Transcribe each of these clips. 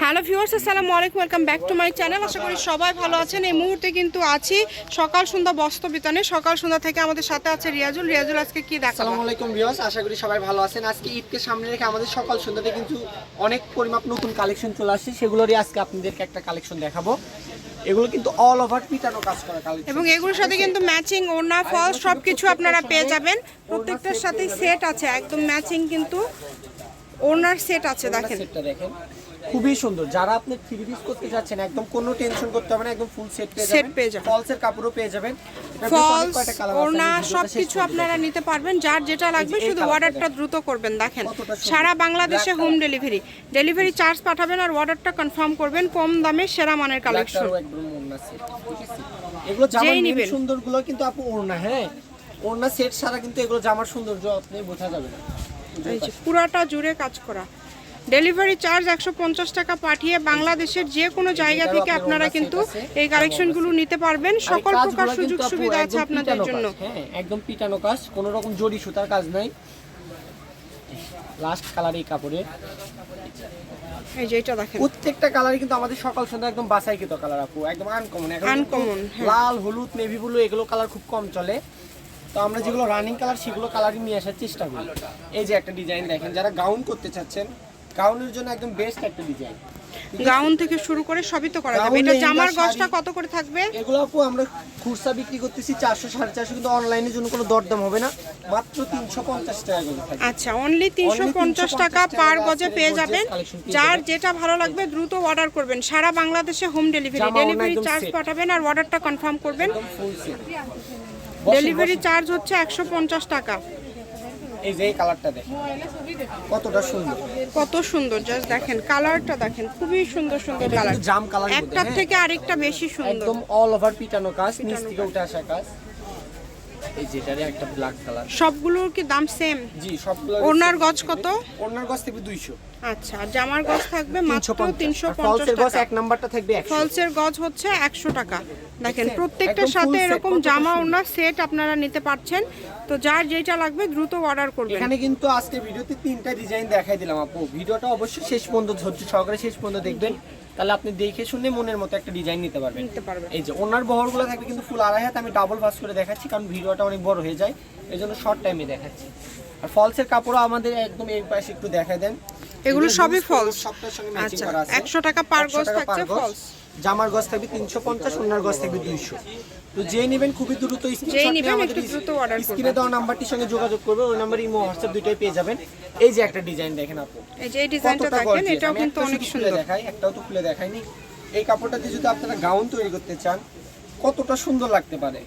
Hello viewers আসসালামু আলাইকুম welcome back to my channel. আশা করি সবাই ভালো আছেন। এই মুহূর্তে কিন্তু আছি সকাল সন্ধ্যা বস্ত্র বিতানে সকাল সন্ধ্যা থেকে আমাদের সাথে আছে রিয়াজুল। রিয়াজুল আজকে কি আসসালামু আলাইকুম ভিউয়ার্স আশা করি সবাই ভালো আছেন। আজকে ঈদকে সামনে রেখে আমাদের সকাল সন্ধ্যাতে কিন্তু অনেক পরিমাপ নতুন কালেকশন চলে আসছে। সেগুলোরই আজকে আপনাদেরকে একটা কালেকশন দেখাবো। এগুলো কিন্তু অল ওভার পিটানো কাজ করা কালেকশন। এবং এগুলোর সাথে কিন্তু ম্যাচিং ওড়না ফলস সব কিছু আপনারা পেয়ে যাবেন। প্রত্যেকটার সাথেই সেট আছে একদম ম্যাচিং কিন্তু। ওড়নার সেট আছে দেখেন। সেটটা দেখেন। খুবই সুন্দর। যারা আপনি থ্রি পিস করতে যাচ্ছেন একদম কোনো টেনশন করতে হবে না একদম ফুল সেট পেয়ে যাবেন। পেয়ে যাবেন। ফলসের কাপড়ও পেয়ে যাবেন। ফলস কয়টা colour ওড়না আমি সব কিছু আপনারা নিতে পারবেন। যার যেটা লাগবে শুধু অর্ডারটা দ্রুত করবেন দেখেন। সারা বাংলাদেশে হোম ডেলিভারি ডেলিভারি চার্জ পাঠাবেন আর অর্ডারটা কনফার্ম করবেন কম দামে সেরা মানের কালেকশন? এগুলো main নিবেন। সুন্দরগুলো কিন্তু আপু ওড়না হ্যাঁ? ওড়না সেট ছাড়া কিন্তু এগুলো জামার সৌন্দর্য আপনি বোঝা যাবে না। এই যে পুরাটা জুড়ে কাজ করা। ডেলিভারি চার্জ একশো পঞ্চাশ টাকা পাঠিয়ে বাংলাদেশের যে কোনো জায়গা থেকে আপনারা কিন্তু এই কালেকশনগুলো নিতে পারবেন। সকল প্রকার সুযোগ সুবিধা আছে আপনাদের জন্য। হ্যাঁ একদম পিটানো কাজ কোনো রকম জড়ি সুতার কাজ নাই। লাস্ট কালার এই কাপড়ে এই যে এটা দেখেন। প্রত্যেকটা কালারই কিন্তু আমাদের সকাল সন্ধ্যা একদম বাছাইকৃত কালার আপু একদম আনকমন Uncommon, হ্যাঁ। লাল হলুদ নেভি ব্লু এগুলো কালার খুব কম চলে। তো আমরা যেগুলো রানিং কালার সেগুলো কালারই নিয়ে আসার চেষ্টা করি। এই যে একটা ডিজাইন দেখেন যারা গাউন করতে চাচ্ছেন গাউনের জন্য একদম বেস্ট একটা ডিজাইন গাউন থেকে শুরু করে সবই তো করা যাবে। এটা জামার। গজটা কত করে থাকবে? এগুলো আপু আমরা খুচরা বিক্রি করতেছি চারশো সাড়ে চারশো কিন্তু অনলাইনের জন্য কোনো দরদাম হবে না। মাত্র তিনশো পঞ্চাশ টাকা করে থাকবে। আচ্ছা অনলি তিনশো পঞ্চাশ টাকা পার গজে পেয়ে যাবেন। যার যেটা ভালো লাগবে দ্রুত অর্ডার করবেন। সারা বাংলাদেশে হোম ডেলিভারি ডেলিভারি চার্জ পাঠাবেন আর অর্ডারটা কনফার্ম করবেন। ডেলিভারি চার্জ হচ্ছে একশো পঞ্চাশ টাকা। এই যে এই কালারটা দেখেন কতটা সুন্দর। কত সুন্দর জাস্ট দেখেন কালারটা দেখেন খুবই সুন্দর সুন্দর কালার জাম কালার একটার থেকে আরেকটা বেশি সুন্দর। একদম অল ওভার পিটানো কাজ নিচ থেকে উঠে আসা কাজ। এই যেটারে একটা ব্ল্যাক কালার সবগুলোর কি দাম সেম জি সবগুলো ওড়নার গজ কত? ওনার গজ থেকে 200 আচ্ছা জামার গজ থাকবে মাত্র তিনশো পঞ্চাশ ফলসের গজ এক নাম্বারটা থাকবে 100 ফলসের গজ হচ্ছে একশো টাকা। দেখেন প্রত্যেকটার সাথে এরকম জামা ওনার সেট আপনারা নিতে পারছেন। তো যার যেটা লাগবে দ্রুত অর্ডার করবেন। এখানে কিন্তু আজকে ভিডিওতে তিনটা ডিজাইন দেখাই দিলাম আপু। ভিডিওটা অবশ্যই শেষ পর্যন্ত ধৈর্য সহকারে শেষ পর্যন্ত দেখবেন। তাহলে আপনি দেখে শুনে মনের মতো একটা ডিজাইন নিতে পারবেন। নিতে পারবেন। এই যে ওনার বহরগুলো থাকবে কিন্তু ফুল আড়াই হাত। আমি ডাবল ভাস করে দেখাচ্ছি কারণ ভিডিওটা অনেক বড় হয়ে যায়। এই জন্য শর্ট টাইমে দেখাচ্ছি। আর ফলসের কাপড়ও আমাদের একদম এই পাশে একটু দেখা দেন। এগুলো সবই ম্যাচিং আচ্ছা একশো টাকা পার গজ থাকছে ফলস জামার গজ থাকবে তিনশো পঞ্চাশ ওনার গজ থাকবে দুইশো। তো যে নেবেন খুবই দ্রুত যেই। স্ক্রিনে দেওয়া নাম্বারটির সঙ্গে যোগাযোগ করবে ওই নাম্বার ইমো হোয়াটসঅ্যাপ দুইটাই পেয়ে যাবেন। এই যে একটা ডিজাইন দেখেন আপু। এই যে এই ডিজাইনটা দেখেন এটাও কিন্তু অনেক সুন্দর। দেখাই একটাও তো খুলে দেখাইনি। এই কাপড়টা দিয়ে যদি আপনারা গাউন তৈরি করতে চান কতটা সুন্দর লাগতে পারে?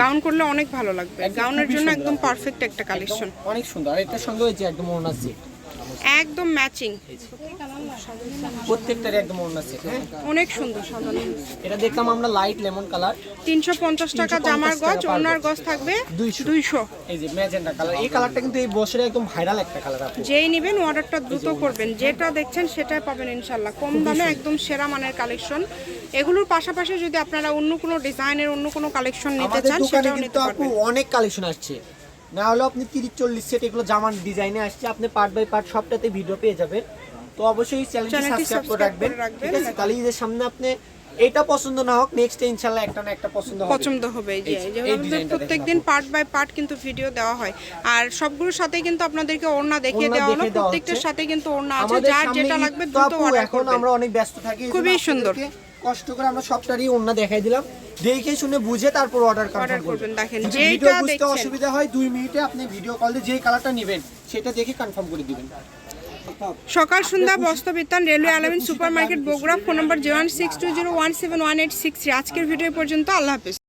গাউন করলে অনেক ভালো লাগবে। গাউনের জন্য একদম পারফেক্ট একটা কালেকশন অনেক সুন্দর। আর এটার সঙ্গে ওই যে একদম ওড়না সেট একদম ম্যাচিং। প্রত্যেকটারই একদম ওড়না সেট হ্যাঁ? অনেক সুন্দর সাজানো এটা দেখলাম আমরা লাইট লেমন কালার তিনশো পঞ্চাশ টাকা জামার গজ ওনার গজ। থাকবে 200 দুইশো। এই যে ম্যাজেন্টা কালার এই কালারটা কিন্তু এই বছরে একদম ভাইরাল একটা কালার আপু। যেই নেবেন অর্ডারটা দ্রুত করবেন। যেটা দেখছেন সেটাই পাবেন ইনশাল্লাহ কম দামে একদম সেরা মানের কালেকশন এগুলোর পাশাপাশি যদি আপনারা অন্য কোনো ডিজাইনের অন্য কোনো কালেকশন নিতে চান সেটাও নিতে পারবেন। অনেক কালেকশন আসছে। না হলে আপনি তিরিশ চল্লিশ সেট এগুলো জামার ডিজাইনে আসছে আপনি পার্ট বাই পার্ট সবটাতে ভিডিও পেয়ে যাবেন। তো অবশ্যই চ্যানেলটি সাবস্ক্রাইব করে রাখবেন ঠিক আছে? তাহলে ঈদের সামনে আপনি এটা পছন্দ না হোক নেক্সট ইনশাআল্লাহ একটা না একটা পছন্দ হবে। পছন্দ হবে এই যে আমাদের ডিজাইনটা প্রত্যেক দেখেন দিন আপু। পার্ট বাই পার্ট কিন্তু ভিডিও দেওয়া হয়। আর সবগুলোর সাথে কিন্তু আপনাদেরকে ওড়না দেখিয়ে দেওয়া হলো। প্রত্যেকটার সাথে কিন্তু ওড়না আছে যার যেটা লাগবে দ্রুত অর্ডার এখন আমরা অনেক ব্যস্ত থাকি খুবই সুন্দর। কষ্ট করে আমরা সবটারই ওন্না দেখাই দিলাম। দেখে শুনে বুঝে তারপর অর্ডার কনফার্ম করবেন, দেখেন, যেটা বুঝতে অসুবিধা হয় দুই মিনিটে আপনি ভিডিও কল দিয়ে যেই কালারটা নেবেন সেটা দেখে কনফার্ম করে দিবেন। সকাল সন্ধ্যা বস্ত্রবিতান railway Alamin super market Bogura phone number zero one six two zero one seven one eight six আজকের ভিডিও পর্যন্ত আল্লাহ হাফিজ।